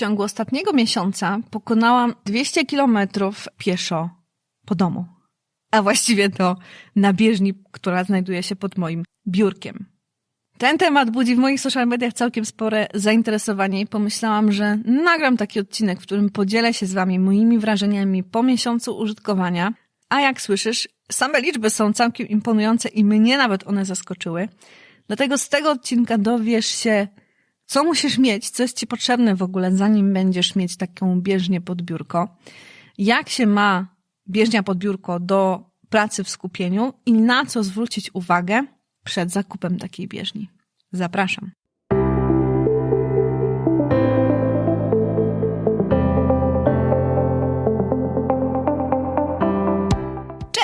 ciągu ostatniego miesiąca pokonałam 200 kilometrów pieszo po domu. A właściwie to na bieżni, która znajduje się pod moim biurkiem. Ten temat budzi w moich social mediach całkiem spore zainteresowanie i pomyślałam, że nagram taki odcinek, w którym podzielę się z wami moimi wrażeniami po miesiącu użytkowania. A jak słyszysz, same liczby są całkiem imponujące i mnie nawet one zaskoczyły. Dlatego z tego odcinka dowiesz się, co musisz mieć, co jest ci potrzebne w ogóle, zanim będziesz mieć taką bieżnię pod biurko, jak się ma bieżnia pod biurko do pracy w skupieniu i na co zwrócić uwagę przed zakupem takiej bieżni. Zapraszam.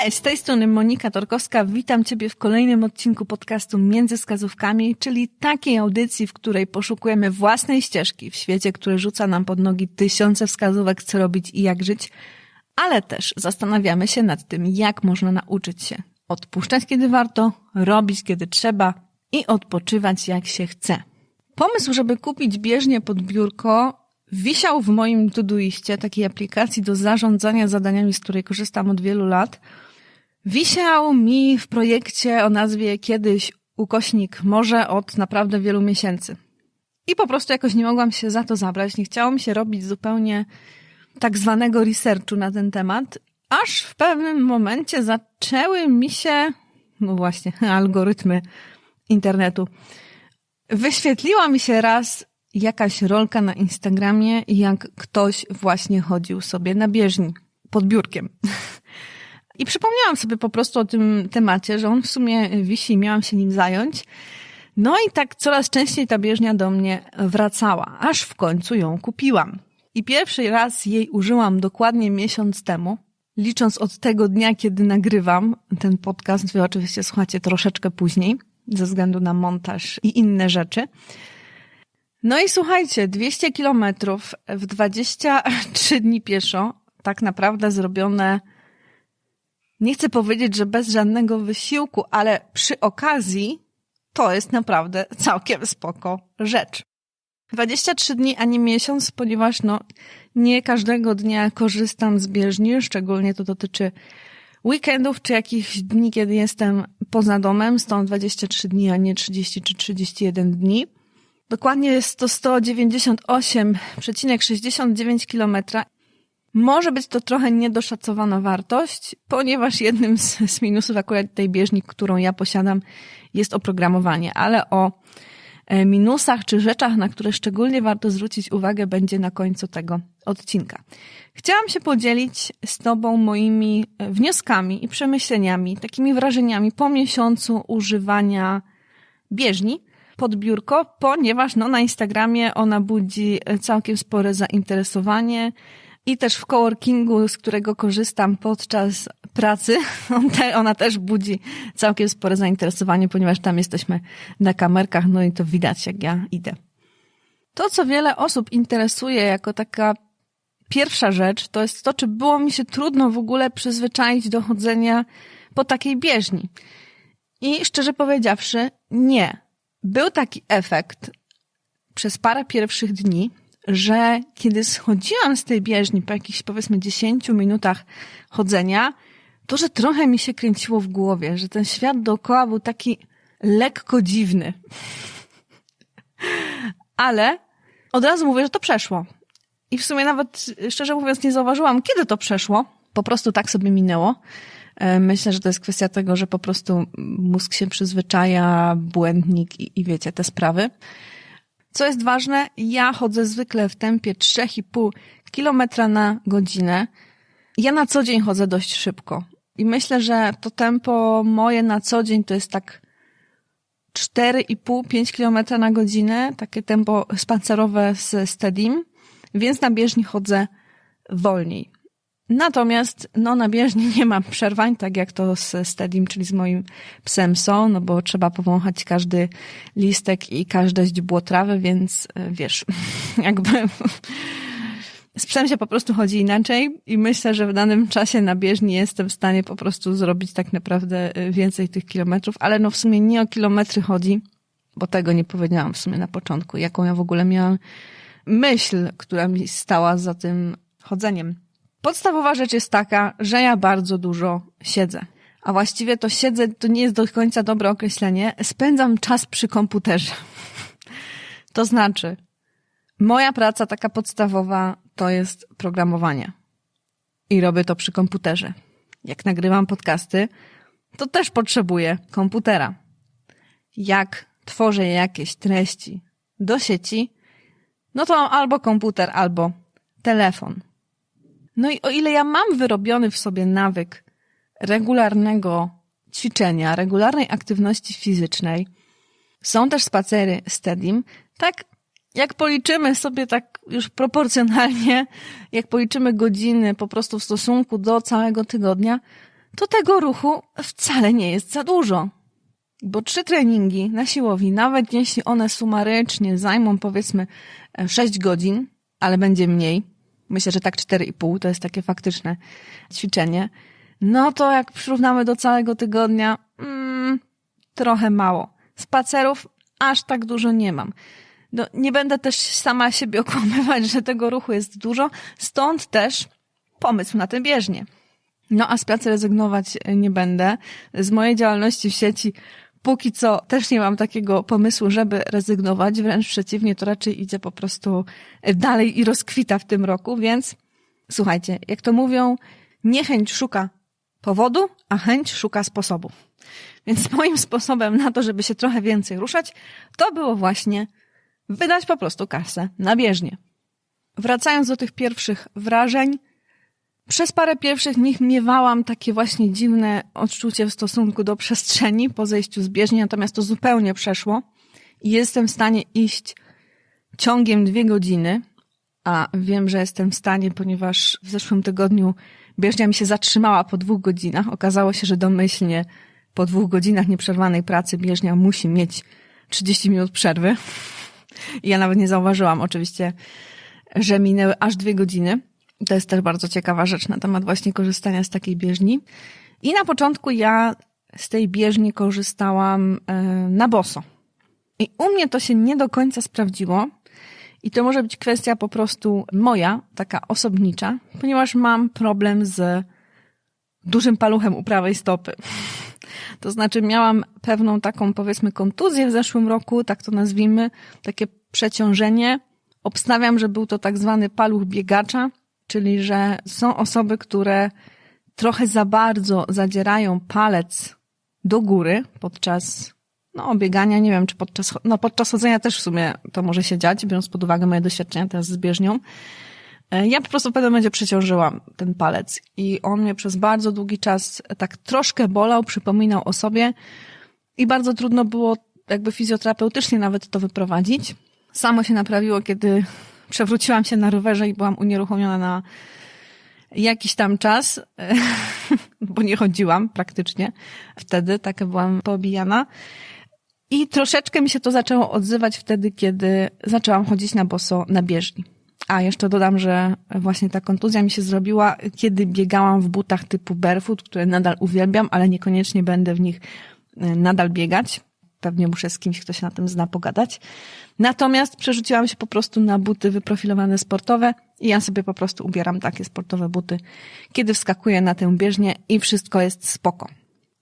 Cześć, z tej strony Monika Torkowska. Witam Ciebie w kolejnym odcinku podcastu Między Wskazówkami, czyli takiej audycji, w której poszukujemy własnej ścieżki w świecie, który rzuca nam pod nogi tysiące wskazówek, co robić i jak żyć, ale też zastanawiamy się nad tym, jak można nauczyć się odpuszczać, kiedy warto, robić, kiedy trzeba i odpoczywać, jak się chce. Pomysł, żeby kupić bieżnię pod biurko, wisiał w moim Todoiście, takiej aplikacji do zarządzania zadaniami, z której korzystam od wielu lat. Wisiał mi w projekcie o nazwie kiedyś ukośnik może od naprawdę wielu miesięcy. I po prostu jakoś nie mogłam się za to zabrać. Nie chciało mi się robić zupełnie tak zwanego researchu na ten temat, aż w pewnym momencie zaczęły mi się, no właśnie, algorytmy internetu. Wyświetliła mi się raz jakaś rolka na Instagramie, jak ktoś właśnie chodził sobie na bieżni pod biurkiem. I przypomniałam sobie po prostu o tym temacie, że on w sumie wisi i miałam się nim zająć. No i tak coraz częściej ta bieżnia do mnie wracała, aż w końcu ją kupiłam. I pierwszy raz jej użyłam dokładnie miesiąc temu, licząc od tego dnia, kiedy nagrywam ten podcast. Wy oczywiście słuchacie troszeczkę później, ze względu na montaż i inne rzeczy. No i słuchajcie, 200 kilometrów w 23 dni pieszo, tak naprawdę zrobione, nie chcę powiedzieć, że bez żadnego wysiłku, ale przy okazji to jest naprawdę całkiem spoko rzecz. 23 dni, a nie miesiąc, ponieważ no, nie każdego dnia korzystam z bieżni, szczególnie to dotyczy weekendów czy jakichś dni, kiedy jestem poza domem, stąd 23 dni, a nie 30 czy 31 dni. Dokładnie jest to 198,69 km. Może być to trochę niedoszacowana wartość, ponieważ jednym z, z minusów akurat tej bieżni, którą ja posiadam, jest oprogramowanie, ale o E, minusach czy rzeczach, na które szczególnie warto zwrócić uwagę, będzie na końcu tego odcinka. Chciałam się podzielić z Tobą moimi e, wnioskami i przemyśleniami, takimi wrażeniami po miesiącu używania bieżni pod biurko, ponieważ no, na Instagramie ona budzi e, całkiem spore zainteresowanie i też w coworkingu, z którego korzystam podczas pracy, ona też budzi całkiem spore zainteresowanie, ponieważ tam jesteśmy na kamerkach, no i to widać, jak ja idę. To, co wiele osób interesuje jako taka pierwsza rzecz, to jest to, czy było mi się trudno w ogóle przyzwyczaić do chodzenia po takiej bieżni. I szczerze powiedziawszy, nie. Był taki efekt przez parę pierwszych dni, że kiedy schodziłam z tej bieżni po jakichś powiedzmy 10 minutach chodzenia, to, że trochę mi się kręciło w głowie, że ten świat dookoła był taki lekko dziwny. Ale od razu mówię, że to przeszło. I w sumie nawet, szczerze mówiąc, nie zauważyłam, kiedy to przeszło. Po prostu tak sobie minęło. E, myślę, że to jest kwestia tego, że po prostu mózg się przyzwyczaja, błędnik i, i wiecie, te sprawy. Co jest ważne, ja chodzę zwykle w tempie 3,5 km na godzinę. Ja na co dzień chodzę dość szybko. I myślę, że to tempo moje na co dzień to jest tak 4,5-5 km na godzinę, takie tempo spacerowe z Steadim, więc na bieżni chodzę wolniej. Natomiast no, na bieżni nie mam przerwań, tak jak to z Steadim, czyli z moim psem są, no bo trzeba powąchać każdy listek i każde źdźbło trawy, więc e, wiesz, jakby z psem się po prostu chodzi inaczej i myślę, że w danym czasie na bieżni jestem w stanie po prostu zrobić tak naprawdę e, więcej tych kilometrów, ale no w sumie nie o kilometry chodzi, bo tego nie powiedziałam w sumie na początku, jaką ja w ogóle miałam myśl, która mi stała za tym chodzeniem. Podstawowa rzecz jest taka, że ja bardzo dużo siedzę. A właściwie to siedzę, to nie jest do końca dobre określenie. Spędzam czas przy komputerze. To znaczy, moja praca taka podstawowa to jest programowanie. I robię to przy komputerze. Jak nagrywam podcasty, to też potrzebuję komputera. Jak tworzę jakieś treści do sieci, no to mam albo komputer, albo telefon. No i o ile ja mam wyrobiony w sobie nawyk regularnego ćwiczenia, regularnej aktywności fizycznej, są też spacery z Tedim, tak jak policzymy sobie tak już proporcjonalnie, jak policzymy godziny po prostu w stosunku do całego tygodnia, to tego ruchu wcale nie jest za dużo. Bo trzy treningi na siłowni, nawet jeśli one sumarycznie zajmą powiedzmy 6 godzin, ale będzie mniej, myślę, że tak 4,5 to jest takie faktyczne ćwiczenie, no to jak przyrównamy do całego tygodnia, mm, trochę mało. Spacerów aż tak dużo nie mam. No, nie będę też sama siebie okłamywać, że tego ruchu jest dużo, stąd też pomysł na tę bieżnię. No a z pracy rezygnować nie będę. Z mojej działalności w sieci póki co też nie mam takiego pomysłu, żeby rezygnować, wręcz przeciwnie, to raczej idzie po prostu dalej i rozkwita w tym roku, więc słuchajcie, jak to mówią, niechęć szuka powodu, a chęć szuka sposobu. Więc moim sposobem na to, żeby się trochę więcej ruszać, to było właśnie wydać po prostu kasę na bieżnię. Wracając do tych pierwszych wrażeń, przez parę pierwszych dni miewałam takie właśnie dziwne odczucie w stosunku do przestrzeni po zejściu z bieżni, natomiast to zupełnie przeszło i jestem w stanie iść ciągiem dwie godziny, a wiem, że jestem w stanie, ponieważ w zeszłym tygodniu bieżnia mi się zatrzymała po dwóch godzinach. Okazało się, że domyślnie po dwóch godzinach nieprzerwanej pracy bieżnia musi mieć 30 minut przerwy. I ja nawet nie zauważyłam oczywiście, że minęły aż dwie godziny. To jest też bardzo ciekawa rzecz na temat właśnie korzystania z takiej bieżni. I na początku ja z tej bieżni korzystałam e, na boso. I u mnie to się nie do końca sprawdziło. I to może być kwestia po prostu moja, taka osobnicza, ponieważ mam problem z dużym paluchem u prawej stopy. To znaczy miałam pewną taką powiedzmy kontuzję w zeszłym roku, tak to nazwijmy, takie przeciążenie. Obstawiam, że był to tak zwany paluch biegacza, czyli że są osoby, które trochę za bardzo zadzierają palec do góry podczas no, biegania, nie wiem, czy podczas, no podczas chodzenia też w sumie to może się dziać, biorąc pod uwagę moje doświadczenia teraz z bieżnią. E, ja po prostu pewnym momencie przeciążyłam ten palec i on mnie przez bardzo długi czas tak troszkę bolał, przypominał o sobie i bardzo trudno było jakby fizjoterapeutycznie nawet to wyprowadzić. Samo się naprawiło, kiedy przewróciłam się na rowerze i byłam unieruchomiona na jakiś tam czas, bo nie chodziłam praktycznie wtedy, tak byłam poobijana. I troszeczkę mi się to zaczęło odzywać wtedy, kiedy zaczęłam chodzić na boso na bieżni. A jeszcze dodam, że właśnie ta kontuzja mi się zrobiła, kiedy biegałam w butach typu barefoot, które nadal uwielbiam, ale niekoniecznie będę w nich e, nadal biegać. Pewnie muszę z kimś, kto się na tym zna, pogadać. Natomiast przerzuciłam się po prostu na buty wyprofilowane sportowe i ja sobie po prostu ubieram takie sportowe buty, kiedy wskakuję na tę bieżnię i wszystko jest spoko.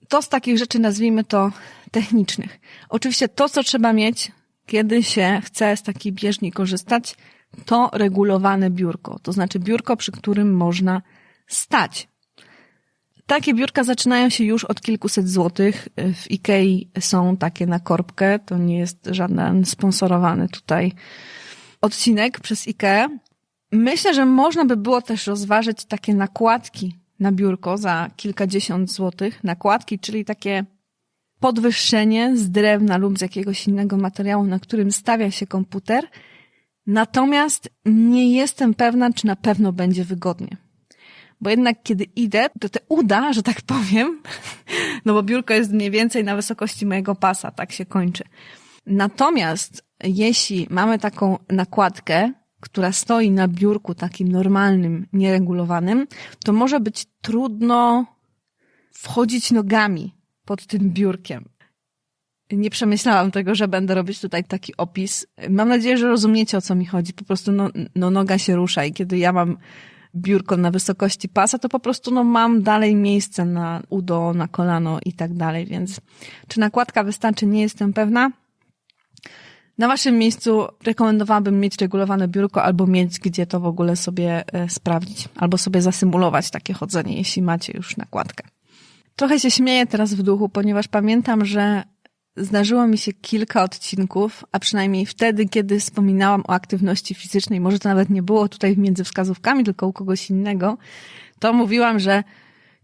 To z takich rzeczy nazwijmy to technicznych. Oczywiście to, co trzeba mieć, kiedy się chce z takiej bieżni korzystać, to regulowane biurko. To znaczy biurko, przy którym można stać. Takie biurka zaczynają się już od kilkuset złotych. W Ikei są takie na korbkę. To nie jest żaden sponsorowany tutaj odcinek przez Ikea. Myślę, że można by było też rozważyć takie nakładki na biurko za kilkadziesiąt złotych. Nakładki, czyli takie podwyższenie z drewna lub z jakiegoś innego materiału, na którym stawia się komputer. Natomiast nie jestem pewna, czy na pewno będzie wygodnie. Bo jednak kiedy idę, to te uda, że tak powiem, no bo biurko jest mniej więcej na wysokości mojego pasa, tak się kończy. Natomiast jeśli mamy taką nakładkę, która stoi na biurku takim normalnym, nieregulowanym, to może być trudno wchodzić nogami pod tym biurkiem. nie przemyślałam tego, że będę robić tutaj taki opis. Mam nadzieję, że rozumiecie o co mi chodzi. Po prostu no, no noga się rusza i kiedy ja mam biurko na wysokości pasa, to po prostu no mam dalej miejsce na udo, na kolano i tak dalej, więc czy nakładka wystarczy, nie jestem pewna. Na waszym miejscu rekomendowałabym mieć regulowane biurko albo mieć gdzie to w ogóle sobie e, sprawdzić, albo sobie zasymulować takie chodzenie, jeśli macie już nakładkę. Trochę się śmieję teraz w duchu, ponieważ pamiętam, że zdarzyło mi się kilka odcinków, a przynajmniej wtedy, kiedy wspominałam o aktywności fizycznej, może to nawet nie było tutaj między wskazówkami, tylko u kogoś innego, to mówiłam, że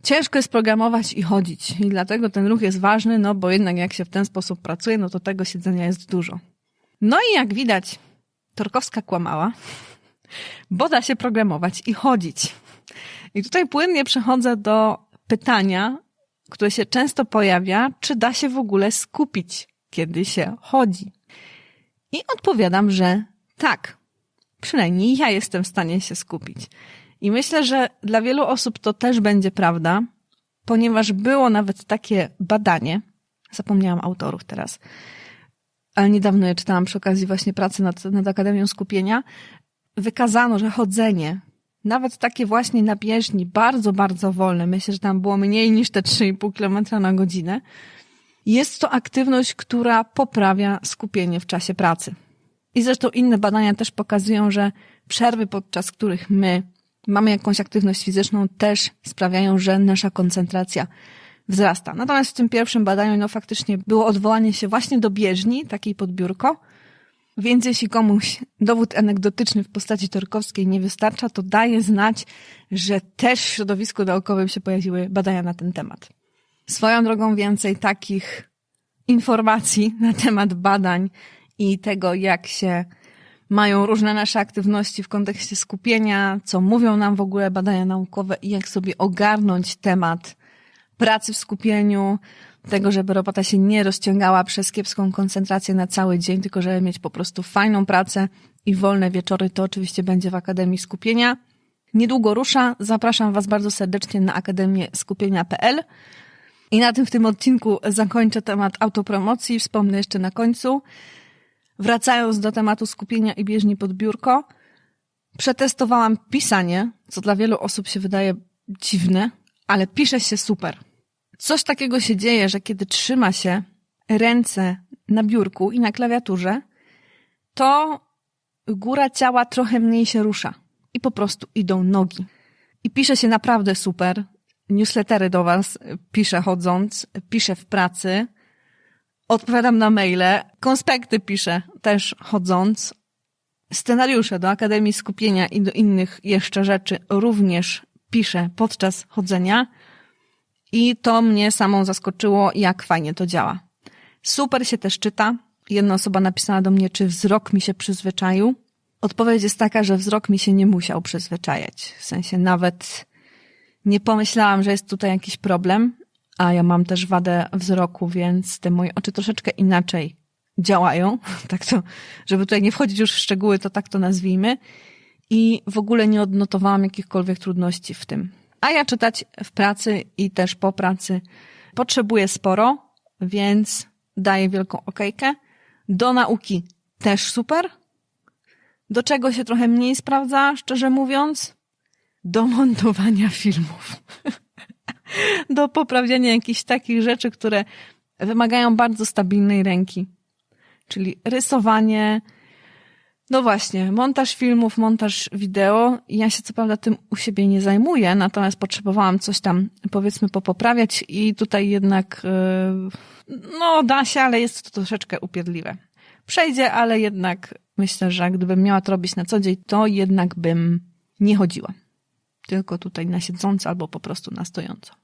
ciężko jest programować i chodzić. I dlatego ten ruch jest ważny, no bo jednak jak się w ten sposób pracuje, no to tego siedzenia jest dużo. No i jak widać, Torkowska kłamała, bo da się programować i chodzić. I tutaj płynnie przechodzę do pytania, które się często pojawia, czy da się w ogóle skupić, kiedy się chodzi. I odpowiadam, że tak. Przynajmniej ja jestem w stanie się skupić. I myślę, że dla wielu osób to też będzie prawda, ponieważ było nawet takie badanie, zapomniałam autorów teraz, ale niedawno je czytałam przy okazji właśnie pracy nad, nad Akademią Skupienia, wykazano, że chodzenie nawet takie właśnie na bieżni, bardzo, bardzo wolne, myślę, że tam było mniej niż te 3,5 km na godzinę, jest to aktywność, która poprawia skupienie w czasie pracy. I zresztą inne badania też pokazują, że przerwy, podczas których my mamy jakąś aktywność fizyczną, też sprawiają, że nasza koncentracja wzrasta. Natomiast w tym pierwszym badaniu, no faktycznie było odwołanie się właśnie do bieżni, takiej podbiórko, więc jeśli komuś dowód anegdotyczny w postaci torkowskiej nie wystarcza, to daje znać, że też w środowisku naukowym się pojawiły badania na ten temat. Swoją drogą więcej takich informacji na temat badań i tego, jak się mają różne nasze aktywności w kontekście skupienia, co mówią nam w ogóle badania naukowe i jak sobie ogarnąć temat pracy w skupieniu, tego, żeby robota się nie rozciągała przez kiepską koncentrację na cały dzień, tylko żeby mieć po prostu fajną pracę i wolne wieczory, to oczywiście będzie w Akademii Skupienia. Niedługo rusza. Zapraszam Was bardzo serdecznie na Akademię Skupienia.pl. I na tym w tym odcinku zakończę temat autopromocji. Wspomnę jeszcze na końcu. Wracając do tematu skupienia i bieżni pod biurko, przetestowałam pisanie, co dla wielu osób się wydaje dziwne, ale pisze się super. Coś takiego się dzieje, że kiedy trzyma się ręce na biurku i na klawiaturze, to góra ciała trochę mniej się rusza i po prostu idą nogi. I pisze się naprawdę super. Newslettery do Was piszę chodząc, piszę w pracy, odpowiadam na maile, konspekty piszę też chodząc, scenariusze do Akademii Skupienia i do innych jeszcze rzeczy również piszę podczas chodzenia. I to mnie samą zaskoczyło, jak fajnie to działa. Super się też czyta. Jedna osoba napisała do mnie, czy wzrok mi się przyzwyczaił. Odpowiedź jest taka, że wzrok mi się nie musiał przyzwyczajać. W sensie nawet nie pomyślałam, że jest tutaj jakiś problem, a ja mam też wadę wzroku, więc te moje oczy troszeczkę inaczej działają. Tak to, żeby tutaj nie wchodzić już w szczegóły, to tak to nazwijmy. I w ogóle nie odnotowałam jakichkolwiek trudności w tym. A ja czytać w pracy i też po pracy potrzebuję sporo, więc daję wielką okejkę. Do nauki też super. Do czego się trochę mniej sprawdza, szczerze mówiąc? Do montowania filmów. do poprawiania jakichś takich rzeczy, które wymagają bardzo stabilnej ręki. Czyli rysowanie, no właśnie, montaż filmów, montaż wideo. Ja się co prawda tym u siebie nie zajmuję, natomiast potrzebowałam coś tam powiedzmy popoprawiać i tutaj jednak yy, no da się, ale jest to troszeczkę upierdliwe. Przejdzie, ale jednak myślę, że gdybym miała to robić na co dzień, to jednak bym nie chodziła. Tylko tutaj na siedząco albo po prostu na stojąco.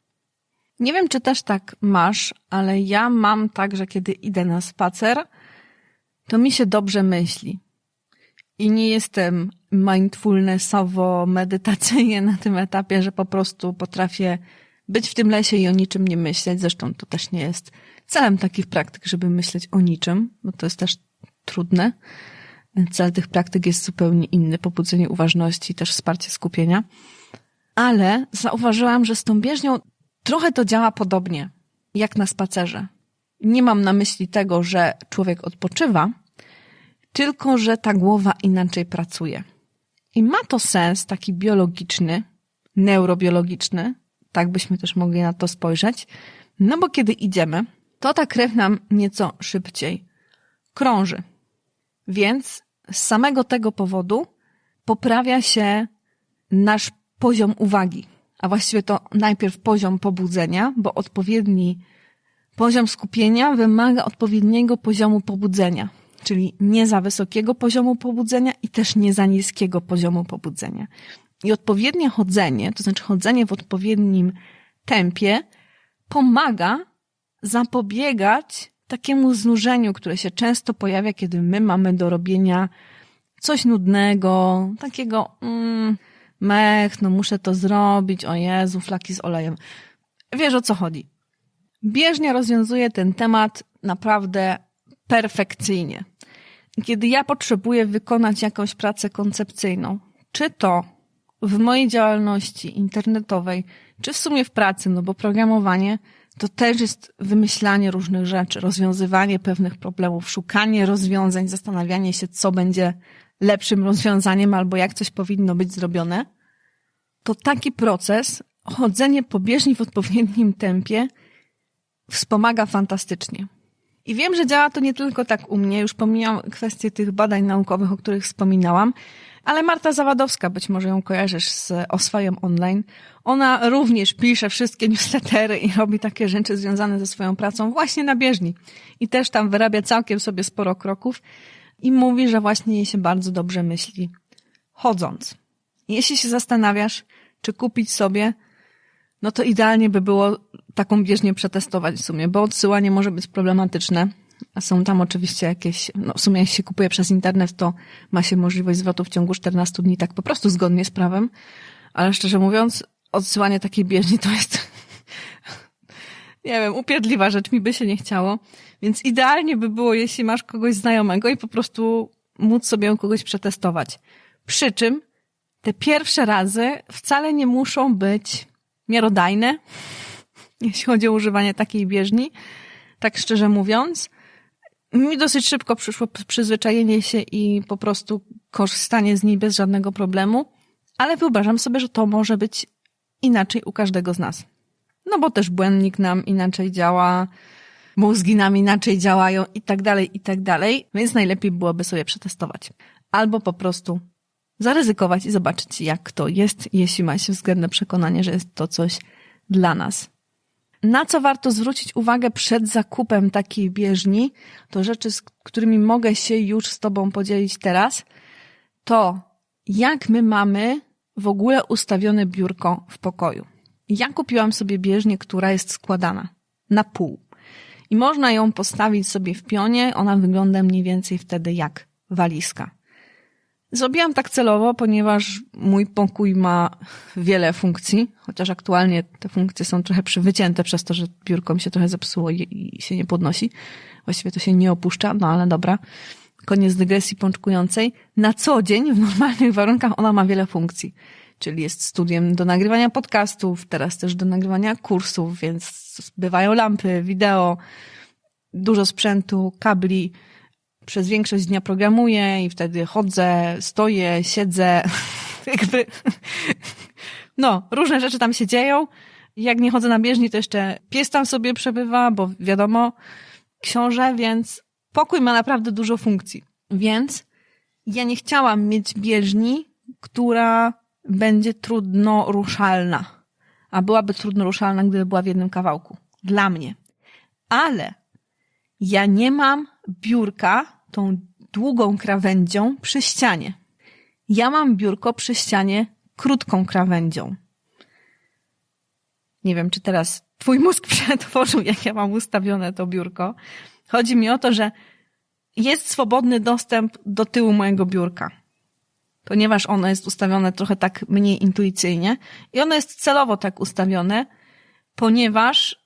Nie wiem, czy też tak masz, ale ja mam tak, że kiedy idę na spacer, to mi się dobrze myśli i nie jestem mindfulnessowo, medytacyjnie na tym etapie, że po prostu potrafię być w tym lesie i o niczym nie myśleć. Zresztą to też nie jest celem takich praktyk, żeby myśleć o niczym, bo to jest też trudne. Cel tych praktyk jest zupełnie inny, pobudzenie uważności, też wsparcie skupienia. Ale zauważyłam, że z tą bieżnią trochę to działa podobnie, jak na spacerze. Nie mam na myśli tego, że człowiek odpoczywa, tylko że ta głowa inaczej pracuje. I ma to sens taki biologiczny, neurobiologiczny, tak byśmy też mogli na to spojrzeć, no bo kiedy idziemy, to ta krew nam nieco szybciej krąży. Więc z samego tego powodu poprawia się nasz poziom uwagi, a właściwie to najpierw poziom pobudzenia, bo odpowiedni poziom skupienia wymaga odpowiedniego poziomu pobudzenia, czyli nie za wysokiego poziomu pobudzenia i też nie za niskiego poziomu pobudzenia. I odpowiednie chodzenie, to znaczy chodzenie w odpowiednim tempie, pomaga zapobiegać takiemu znużeniu, które się często pojawia, kiedy my mamy do robienia coś nudnego, takiego mm, mech, no muszę to zrobić, o Jezu, flaki z olejem. Wiesz o co chodzi. Bieżnia rozwiązuje ten temat naprawdę perfekcyjnie. Kiedy ja potrzebuję wykonać jakąś pracę koncepcyjną, czy to w mojej działalności internetowej, czy w sumie w pracy, no bo programowanie to też jest wymyślanie różnych rzeczy, rozwiązywanie pewnych problemów, szukanie rozwiązań, zastanawianie się, co będzie lepszym rozwiązaniem albo jak coś powinno być zrobione. To taki proces, chodzenie po bieżni w odpowiednim tempie wspomaga fantastycznie. I wiem, że działa to nie tylko tak u mnie, już pomijam kwestię tych badań naukowych, o których wspominałam, ale Marta Zawadowska, być może ją kojarzysz z Oswajem Online, ona również pisze wszystkie newslettery i robi takie rzeczy związane ze swoją pracą właśnie na bieżni. I też tam wyrabia całkiem sobie sporo kroków i mówi, że właśnie jej się bardzo dobrze myśli chodząc. Jeśli się zastanawiasz, czy kupić sobie, no to idealnie by było taką bieżnię przetestować w sumie, bo odsyłanie może być problematyczne. A są tam oczywiście jakieś, no w sumie jak się kupuje przez internet, to ma się możliwość zwrotu w ciągu 14 dni, tak po prostu zgodnie z prawem. Ale szczerze mówiąc, odsyłanie takiej bieżni to jest, nie wiem, upierdliwa rzecz, mi by się nie chciało. Więc idealnie by było, jeśli masz kogoś znajomego i po prostu móc sobie kogoś przetestować. Przy czym te pierwsze razy wcale nie muszą być miarodajne, jeśli chodzi o używanie takiej bieżni, tak szczerze mówiąc. Mi dosyć szybko przyszło przyzwyczajenie się i po prostu korzystanie z niej bez żadnego problemu, ale wyobrażam sobie, że to może być inaczej u każdego z nas. No bo też błędnik nam inaczej działa, mózgi nam inaczej działają i tak dalej, i tak dalej, więc najlepiej byłoby sobie przetestować. Albo po prostu zaryzykować i zobaczyć, jak to jest, jeśli ma się względne przekonanie, że jest to coś dla nas. Na co warto zwrócić uwagę przed zakupem takiej bieżni, to rzeczy, z którymi mogę się już z Tobą podzielić teraz, to jak my mamy w ogóle ustawione biurko w pokoju. Ja kupiłam sobie bieżnię, która jest składana na pół. I można ją postawić sobie w pionie, ona wygląda mniej więcej wtedy jak walizka. Zrobiłam tak celowo, ponieważ mój pokój ma wiele funkcji, chociaż aktualnie te funkcje są trochę przywycięte przez to, że biurko mi się trochę zepsuło i się nie podnosi. Właściwie to się nie opuszcza, no ale dobra. Koniec dygresji pączkującej. Na co dzień, w normalnych warunkach, ona ma wiele funkcji. Czyli jest studiem do nagrywania podcastów, teraz też do nagrywania kursów, więc bywają lampy, wideo, dużo sprzętu, kabli, przez większość dnia programuję i wtedy chodzę, stoję, siedzę, jakby, no, różne rzeczy tam się dzieją. Jak nie chodzę na bieżni, to jeszcze pies tam sobie przebywa, bo wiadomo, książę, więc pokój ma naprawdę dużo funkcji. Więc ja nie chciałam mieć bieżni, która będzie trudno ruszalna. A byłaby trudno ruszalna, gdyby była w jednym kawałku. Dla mnie. Ale ja nie mam biurka, tą długą krawędzią przy ścianie. Ja mam biurko przy ścianie krótką krawędzią. Nie wiem, czy teraz twój mózg przetworzył, jak ja mam ustawione to biurko. Chodzi mi o to, że jest swobodny dostęp do tyłu mojego biurka. Ponieważ ono jest ustawione trochę tak mniej intuicyjnie i ono jest celowo tak ustawione, ponieważ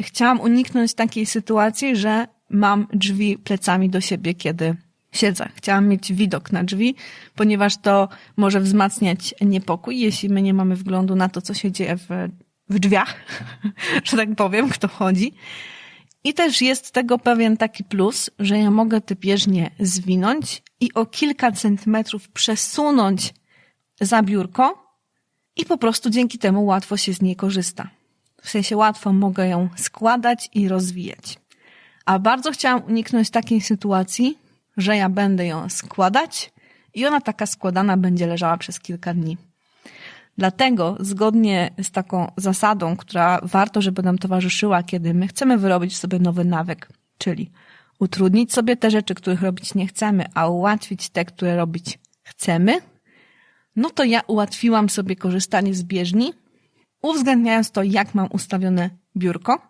chciałam uniknąć takiej sytuacji, że mam drzwi plecami do siebie, kiedy siedzę. Chciałam mieć widok na drzwi, ponieważ to może wzmacniać niepokój, jeśli my nie mamy wglądu na to, co się dzieje w, w drzwiach, że tak powiem, kto chodzi. I też jest tego pewien taki plus, że ja mogę te bieżnie zwinąć i o kilka centymetrów przesunąć za biurko i po prostu dzięki temu łatwo się z niej korzysta. W sensie łatwo mogę ją składać i rozwijać. A bardzo chciałam uniknąć takiej sytuacji, że ja będę ją składać i ona taka składana będzie leżała przez kilka dni. Dlatego, zgodnie z taką zasadą, która warto, żeby nam towarzyszyła, kiedy my chcemy wyrobić sobie nowy nawyk, czyli utrudnić sobie te rzeczy, których robić nie chcemy, a ułatwić te, które robić chcemy, no to ja ułatwiłam sobie korzystanie z bieżni, uwzględniając to, jak mam ustawione biurko,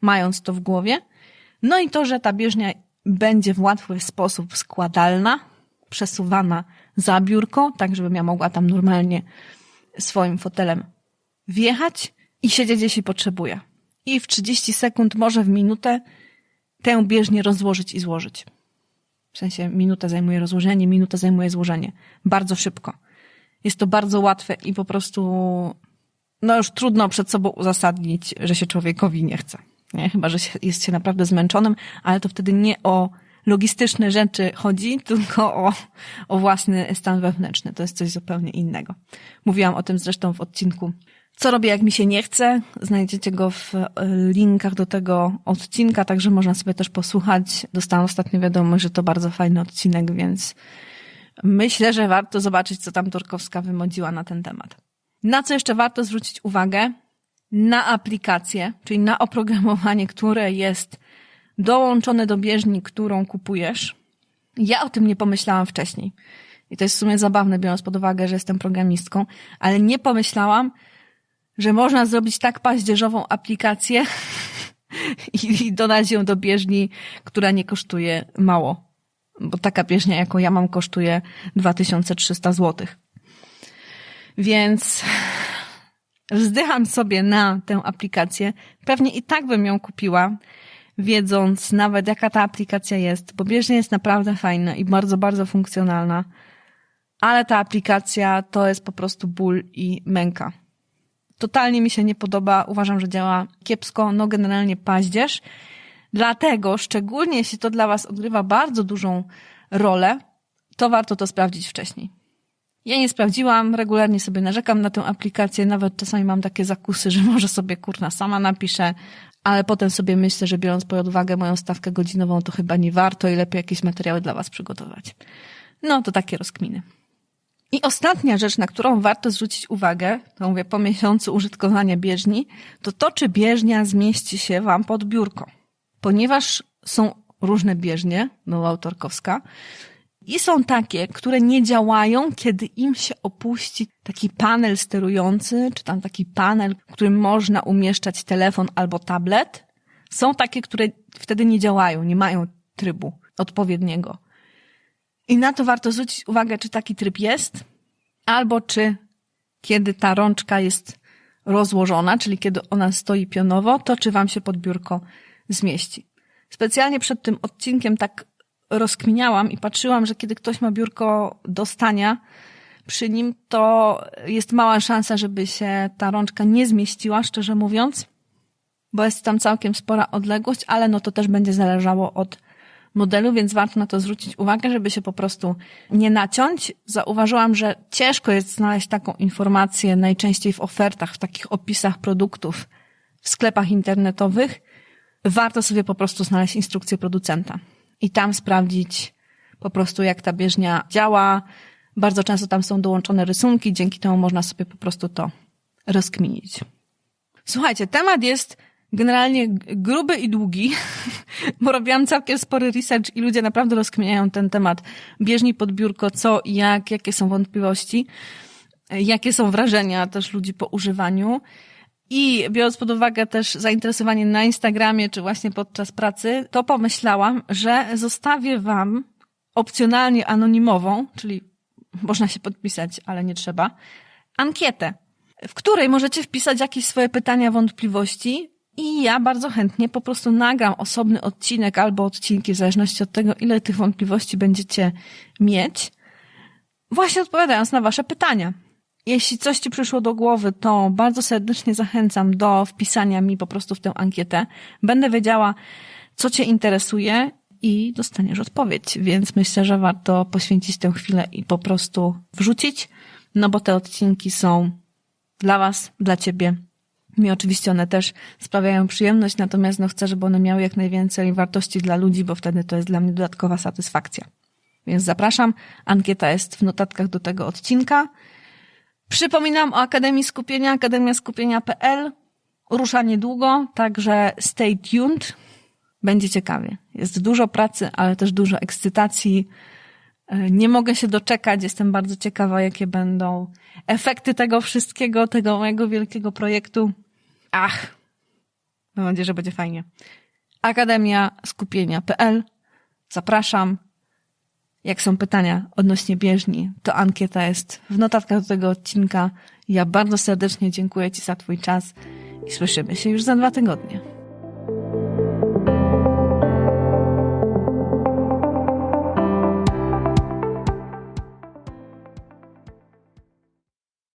mając to w głowie, no i to, że ta bieżnia będzie w łatwy sposób składalna, przesuwana za biurko, tak żebym ja mogła tam normalnie swoim fotelem wjechać i siedzieć, jeśli potrzebuję. I w 30 sekund, może w minutę, tę bieżnię rozłożyć i złożyć. W sensie minutę zajmuje rozłożenie, minutę zajmuje złożenie. Bardzo szybko. Jest to bardzo łatwe i po prostu, no już trudno przed sobą uzasadnić, że się człowiekowi nie chce. Nie? Chyba, że jest się naprawdę zmęczonym, ale to wtedy nie o logistyczne rzeczy chodzi, tylko o, o własny stan wewnętrzny. To jest coś zupełnie innego. Mówiłam o tym zresztą w odcinku co robię, jak mi się nie chce? Znajdziecie go w e, linkach do tego odcinka, także można sobie też posłuchać. Dostałam ostatnio wiadomość, że to bardzo fajny odcinek, więc myślę, że warto zobaczyć, co tam Torkowska wymodziła na ten temat. Na co jeszcze warto zwrócić uwagę? Na aplikację, czyli na oprogramowanie, które jest dołączone do bieżni, którą kupujesz. Ja o tym nie pomyślałam wcześniej. I to jest w sumie zabawne, biorąc pod uwagę, że jestem programistką, ale nie pomyślałam, że można zrobić tak paździerzową aplikację i dodać ją do bieżni, która nie kosztuje mało. Bo taka bieżnia, jaką ja mam, kosztuje 2300 zł. Więc wzdycham sobie na tę aplikację. Pewnie i tak bym ją kupiła, wiedząc nawet jaka ta aplikacja jest, bo bieżnia jest naprawdę fajna i bardzo, bardzo funkcjonalna. Ale ta aplikacja to jest po prostu ból i męka. Totalnie mi się nie podoba, uważam, że działa kiepsko, no generalnie paździerz. Dlatego, szczególnie jeśli to dla Was odgrywa bardzo dużą rolę, to warto to sprawdzić wcześniej. Ja nie sprawdziłam, regularnie sobie narzekam na tę aplikację, nawet czasami mam takie zakusy, że może sobie kurna sama napiszę, ale potem sobie myślę, że biorąc pod uwagę moją stawkę godzinową, to chyba nie warto i lepiej jakieś materiały dla Was przygotować. No to takie rozkminy. I ostatnia rzecz, na którą warto zwrócić uwagę, to mówię po miesiącu użytkowania bieżni, to to, czy bieżnia zmieści się Wam pod biurko. Ponieważ są różne bieżnie, no autorkowska, i są takie, które nie działają, kiedy im się opuści taki panel sterujący, czy tam taki panel, w którym można umieszczać telefon albo tablet. Są takie, które wtedy nie działają, nie mają trybu odpowiedniego. I na to warto zwrócić uwagę, czy taki tryb jest, albo czy kiedy ta rączka jest rozłożona, czyli kiedy ona stoi pionowo, to czy wam się pod biurko zmieści. Specjalnie przed tym odcinkiem tak rozkminiałam i patrzyłam, że kiedy ktoś ma biurko do stania przy nim, to jest mała szansa, żeby się ta rączka nie zmieściła, szczerze mówiąc, bo jest tam całkiem spora odległość, ale no to też będzie zależało od modelu, więc warto na to zwrócić uwagę, żeby się po prostu nie naciąć. Zauważyłam, że ciężko jest znaleźć taką informację najczęściej w ofertach, w takich opisach produktów w sklepach internetowych. Warto sobie po prostu znaleźć instrukcję producenta i tam sprawdzić po prostu, jak ta bieżnia działa. Bardzo często tam są dołączone rysunki, dzięki temu można sobie po prostu to rozkminić. Słuchajcie, temat jest generalnie gruby i długi, bo robiłam całkiem spory research i ludzie naprawdę rozkminiają ten temat. Bieżni pod biurko, co i jak, jakie są wątpliwości, jakie są wrażenia też ludzi po używaniu. I biorąc pod uwagę też zainteresowanie na Instagramie, czy właśnie podczas pracy, to pomyślałam, że zostawię Wam opcjonalnie anonimową, czyli można się podpisać, ale nie trzeba, ankietę, w której możecie wpisać jakieś swoje pytania, wątpliwości i ja bardzo chętnie po prostu nagram osobny odcinek albo odcinki, w zależności od tego, ile tych wątpliwości będziecie mieć, właśnie odpowiadając na Wasze pytania. Jeśli coś Ci przyszło do głowy, to bardzo serdecznie zachęcam do wpisania mi po prostu w tę ankietę. Będę wiedziała, co Cię interesuje i dostaniesz odpowiedź, więc myślę, że warto poświęcić tę chwilę i po prostu wrzucić, no bo te odcinki są dla Was, dla Ciebie. Mi oczywiście one też sprawiają przyjemność, natomiast no chcę, żeby one miały jak najwięcej wartości dla ludzi, bo wtedy to jest dla mnie dodatkowa satysfakcja. Więc zapraszam. Ankieta jest w notatkach do tego odcinka. Przypominam o Akademii Skupienia, akademiaskupienia.pl. Rusza niedługo, także stay tuned. Będzie ciekawie. Jest dużo pracy, ale też dużo ekscytacji. Nie mogę się doczekać. Jestem bardzo ciekawa, jakie będą efekty tego wszystkiego, tego mojego wielkiego projektu. Ach, mam nadzieję, że będzie fajnie. Akademia Skupienia.pl. Zapraszam. Jak są pytania odnośnie bieżni, to ankieta jest w notatkach do tego odcinka. Ja bardzo serdecznie dziękuję Ci za Twój czas i słyszymy się już za dwa tygodnie.